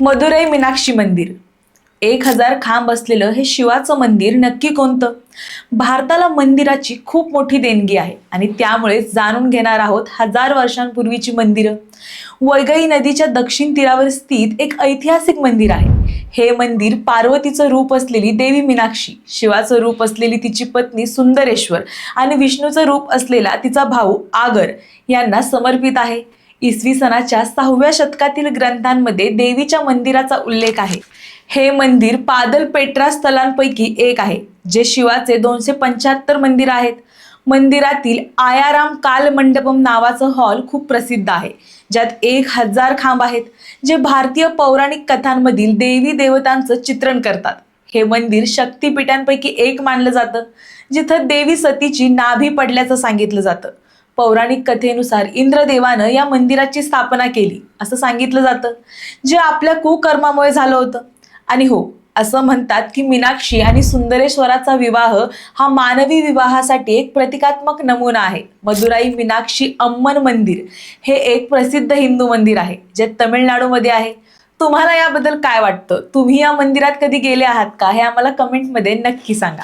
मदुराई मीनाक्षी मंदिर. एक हजार खांब असलेलं हे शिवाचं मंदिर नक्की कोणतं? भारताला मंदिराची खूप मोठी देणगी आहे आणि त्यामुळे जाणून घेणार आहोत हजार वर्षांपूर्वीची मंदिरं. वैगई नदीच्या दक्षिण तीरावर स्थित एक ऐतिहासिक मंदिर आहे. हे मंदिर पार्वतीचं रूप असलेली देवी मीनाक्षी शिवाचं रूप असलेली तिची पत्नी सुंदरेश्वर आणि विष्णूचं रूप असलेला तिचा भाऊ आगर यांना समर्पित आहे. इसवी सणाच्या सहाव्या शतकातील ग्रंथांमध्ये देवीच्या मंदिराचा उल्लेख आहे. हे मंदिर पादल पेट्रा स्थलांपैकी एक आहे जे शिवाचे दोनशे पंच्याहत्तर मंदिर आहेत. मंदिरातील आयाराम काल मंडपम नावाचं हॉल खूप प्रसिद्ध आहे ज्यात एक हजार खांब आहेत जे भारतीय पौराणिक कथांमधील देवी देवतांचं चित्रण करतात. हे मंदिर शक्तिपीठांपैकी एक मानलं जातं जिथं देवी सतीची नाभी पडल्याचं सांगितलं जातं. पौराणिक कथेनुसार इंद्रदेवानं या मंदिराची स्थापना केली असं सांगितलं जातं. जे आपल्या कुकर्मामुळे झालं होतं. आणि हो असं म्हणतात की मीनाक्षी आणि सुंदरेश्वराचा विवाह हा मानवी विवाहासाठी एक प्रतिकात्मक नमुना आहे. मदुराई मीनाक्षी अम्मन मंदिर हे एक प्रसिद्ध हिंदू मंदिर आहे जे तमिळनाडूमध्ये आहे. तुम्हाला याबद्दल काय वाटतं? तुम्ही या मंदिरात कधी गेले आहात का? हे आम्हाला कमेंटमध्ये नक्की सांगा.